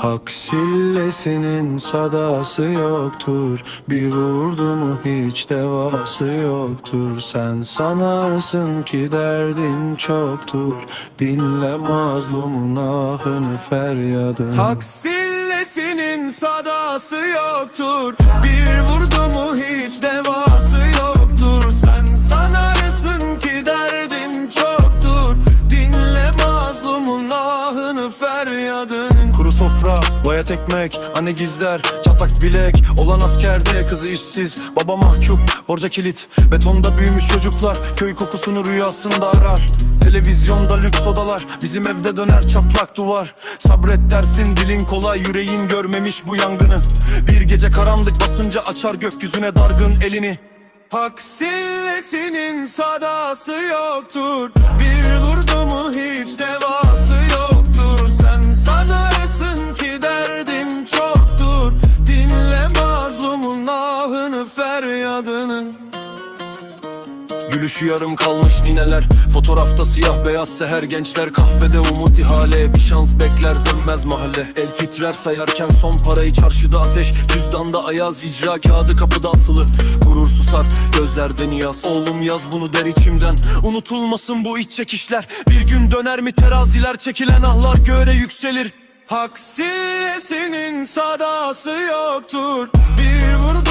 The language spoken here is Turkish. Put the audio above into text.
Hak sillesinin sadası yoktur. Bir vurdu mu hiç devası yoktur. Sen sanarsın ki derdin çoktur. Dinle mazlumun ahını feryadını Hak sillesinin sadası yoktur. Bir vurdu mu Kuru sofra, bayat ekmek, anne gizler Çatlak bilek, olan askerde Kızı işsiz, baba mahcup, borca kilit Betonda büyümüş çocuklar, köy kokusunu rüyasında arar. Televizyonda lüks odalar, bizim evde döner çatlak duvar. Sabret dersin dilin kolay, yüreğin görmemiş bu yangını. Bir gece karanlık basınca açar gökyüzüne dargın elini. Hak sillesinin sadası yoktur. Bir vurdu mu Gülüşü yarım kalmış nineler. Fotoğrafta siyah beyaz seher gençler. Kahvede umut ihale Bir şans bekler dönmez mahalle. El titrer sayarken son parayı çarşıda ateş. Cüzdanda ayaz icra kağıdı kapıda asılı Gurur susar gözlerde niyaz. Oğlum yaz bunu der içimden. Unutulmasın bu iç çekişler. Bir gün döner mi teraziler? Çekilen ahlar göğe yükselir. Hak sillesinin sadası yoktur. Bir vurdu